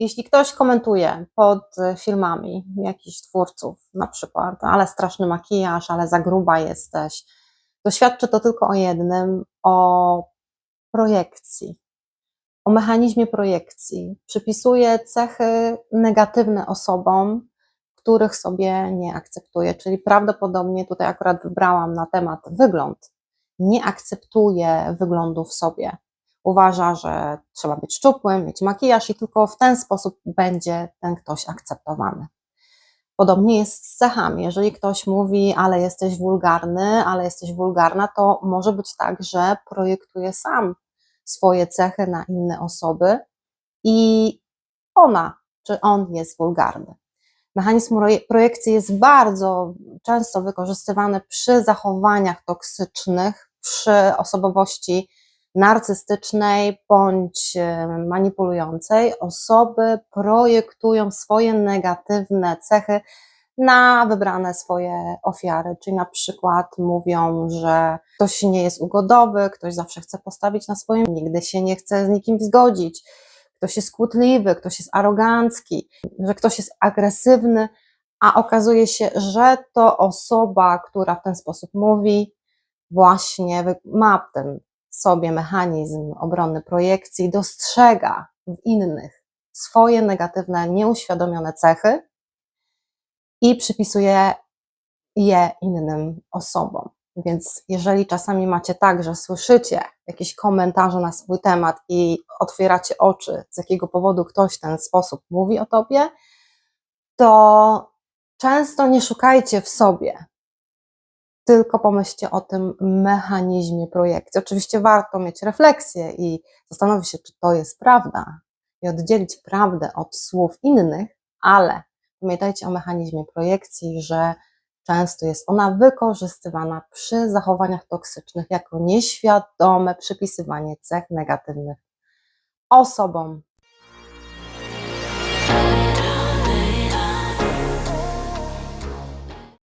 jeśli ktoś komentuje pod e, filmami jakichś twórców, na przykład, ale straszny makijaż, ale za gruba jesteś, to świadczy to tylko o jednym, o projekcji, o mechanizmie projekcji. Przypisuje cechy negatywne osobom, których sobie nie akceptuje, czyli prawdopodobnie tutaj akurat wybrałam na temat wygląd. Nie akceptuje wyglądu w sobie uważa, że trzeba być szczupłym, mieć makijaż i tylko w ten sposób będzie ten ktoś akceptowany. Podobnie jest z cechami. Jeżeli ktoś mówi, ale jesteś wulgarny, ale jesteś wulgarna, to może być tak, że projektuje sam swoje cechy na inne osoby i ona czy on jest wulgarny. Mechanizm projekcji jest bardzo często wykorzystywany przy zachowaniach toksycznych, przy osobowości narcystycznej bądź e, manipulującej osoby projektują swoje negatywne cechy na wybrane swoje ofiary, czyli na przykład mówią, że ktoś nie jest ugodowy, ktoś zawsze chce postawić na swoim, nigdy się nie chce z nikim zgodzić, ktoś jest kłótliwy, ktoś jest arogancki, że ktoś jest agresywny, a okazuje się, że to osoba, która w ten sposób mówi, właśnie ma ten sobie mechanizm obrony projekcji, dostrzega w innych swoje negatywne, nieuświadomione cechy i przypisuje je innym osobom. Więc jeżeli czasami macie tak, że słyszycie jakieś komentarze na swój temat i otwieracie oczy, z jakiego powodu ktoś w ten sposób mówi o tobie, to często nie szukajcie w sobie tylko pomyślcie o tym mechanizmie projekcji. Oczywiście warto mieć refleksję i zastanowić się, czy to jest prawda i oddzielić prawdę od słów innych, ale pamiętajcie o mechanizmie projekcji, że często jest ona wykorzystywana przy zachowaniach toksycznych jako nieświadome przypisywanie cech negatywnych osobom